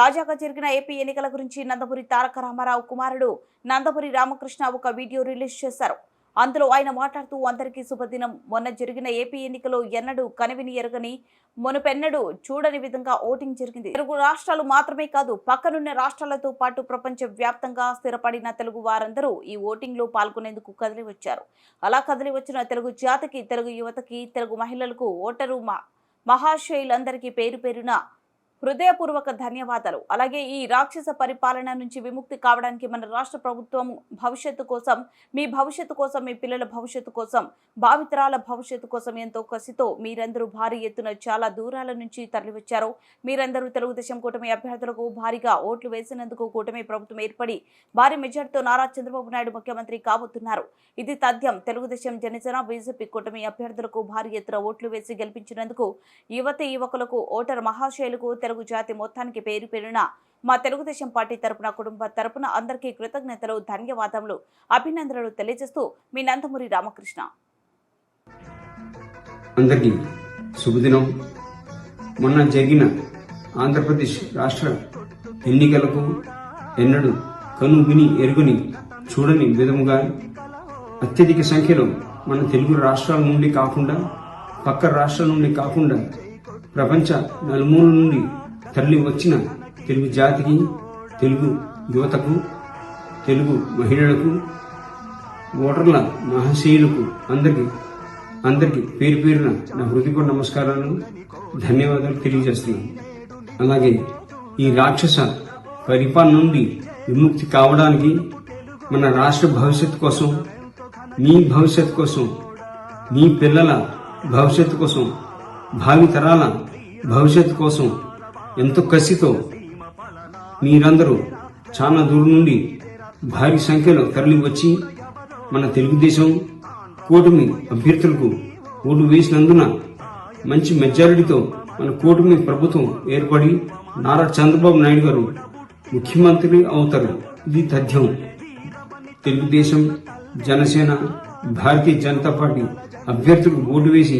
తాజాగా జరిగిన ఏపీ ఎన్నికల గురించి నందపురి తారక రామారావు కుమారుడు నందపురి రామకృష్ణ ఒక వీడియో రిలీజ్ చేశారు. అందులో ఆయన మాట్లాడుతూ అందరికీ శుభదినం. మొన్న జరిగిన ఏపీ ఎన్నికలో ఎన్నడూ కనివిని ఎరగని మునుపెన్నడూ చూడని విధంగా ఓటింగ్ జరిగింది. తెలుగు రాష్ట్రాలు మాత్రమే కాదు పక్కనున్న రాష్ట్రాలతో పాటు ప్రపంచ వ్యాప్తంగా స్థిరపడిన తెలుగు వారందరూ ఈ ఓటింగ్లో పాల్గొనేందుకు కదిలి వచ్చారు అలా కదిలి వచ్చిన తెలుగు జాతికి తెలుగు యువతకి తెలుగు మహిళలకు ఓటరు మా- మహాశయులందరికీ పేరు పేరున హృదయపూర్వక ధన్యవాదాలు. అలాగే ఈ రాక్షస పరిపాలన నుంచి విముక్తి కావడానికి మన రాష్ట్ర ప్రభుత్వం భవిష్యత్తు కోసం మీ భవిష్యత్తు కోసం మీ పిల్లల భవిష్యత్తు కోసం భావితరాల భవిష్యత్తు కోసం ఎంతో కసితో మీరందరూ భారీ ఎత్తున చాలా దూరాల నుంచి తరలివచ్చారు. మీరందరూ తెలుగుదేశం కూటమి అభ్యర్థులకు భారీగా ఓట్లు వేసినందుకు కూటమి ప్రభుత్వం ఏర్పడి భారీ మెజార్టీతో నారా చంద్రబాబు నాయుడు ముఖ్యమంత్రి కాబోతున్నారు. ఇది తథ్యం. తెలుగుదేశం జనసేన బీజేపీ కూటమి అభ్యర్థులకు భారీ ఎత్తున ఓట్లు వేసి గెలిపించినందుకు యువతి యువకులకు ఓటర్ మహాశైలకు తెలుగు జాతి మొత్తానికి పేరు పేరున మా తెలుగుదేశం పార్టీ తరపున కుటుంబ తరపున అందరికీ కృతజ్ఞతలు ధన్యవాదములు అభినందనలు తెలియజేస్తూ మీ నందమూరి రామకృష్ణ. అందరికీ శుభదినం. మొన్న జరిగిన ఆంధ్రప్రదేశ్ రాష్ట్ర ఎన్నికలకు ఎన్నడూ కను విని ఎరుగుని చూడని విధముగా అత్యధిక సంఖ్యలో మన తెలుగు రాష్ట్రాల నుండి కాకుండా పక్క రాష్ట్రాల నుండి కాకుండా ప్రపంచ నలుమూల నుండి తరలి వచ్చిన తెలుగు జాతికి తెలుగు యువతకు తెలుగు మహిళలకు ఓటర్ల మహాశీయులకు అందరికీ అందరికీ పేరు పేరున నా హృదయపూర్వ నమస్కారాలు ధన్యవాదాలు తెలియజేస్తున్నాను. అలాగే ఈ రాక్షస పరిపాలన నుండి విముక్తి కావడానికి మన రాష్ట్ర భవిష్యత్తు కోసం మీ భవిష్యత్తు కోసం మీ పిల్లల భవిష్యత్తు కోసం భావితరాల భవిష్యత్తు కోసం ఎంతో కసితో మీరందరూ చాలా దూరం నుండి భారీ సంఖ్యలో తరలివచ్చి మన తెలుగుదేశం కూటమి అభ్యర్థులకు ఓటు వేసినందున మంచి మెజారిటీతో మన కూటమి ప్రభుత్వం ఏర్పడి నారా చంద్రబాబు నాయుడు గారు ముఖ్యమంత్రి అవుతారు. ఇది తథ్యం. తెలుగుదేశం జనసేన భారతీయ జనతా పార్టీ అభ్యర్థులకు ఓటు వేసి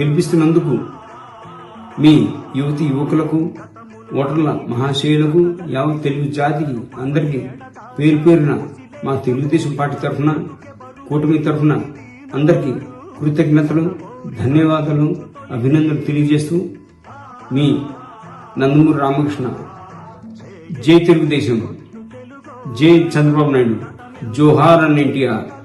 గెలిపిస్తున్నందుకు మీ యువతి యువకులకు ఓటర్ల మహాశయులకు యావత్ తెలుగు జాతికి అందరికీ పేరు పేరున మా తెలుగుదేశం పార్టీ తరఫున కూటమి తరఫున అందరికీ కృతజ్ఞతలు ధన్యవాదాలు అభినందనలు తెలియజేస్తూ మీ నందమూరి రామకృష్ణ. జై తెలుగుదేశం. జై చంద్రబాబు నాయుడు. జోహార్ అన్ ఎన్టీఆర్.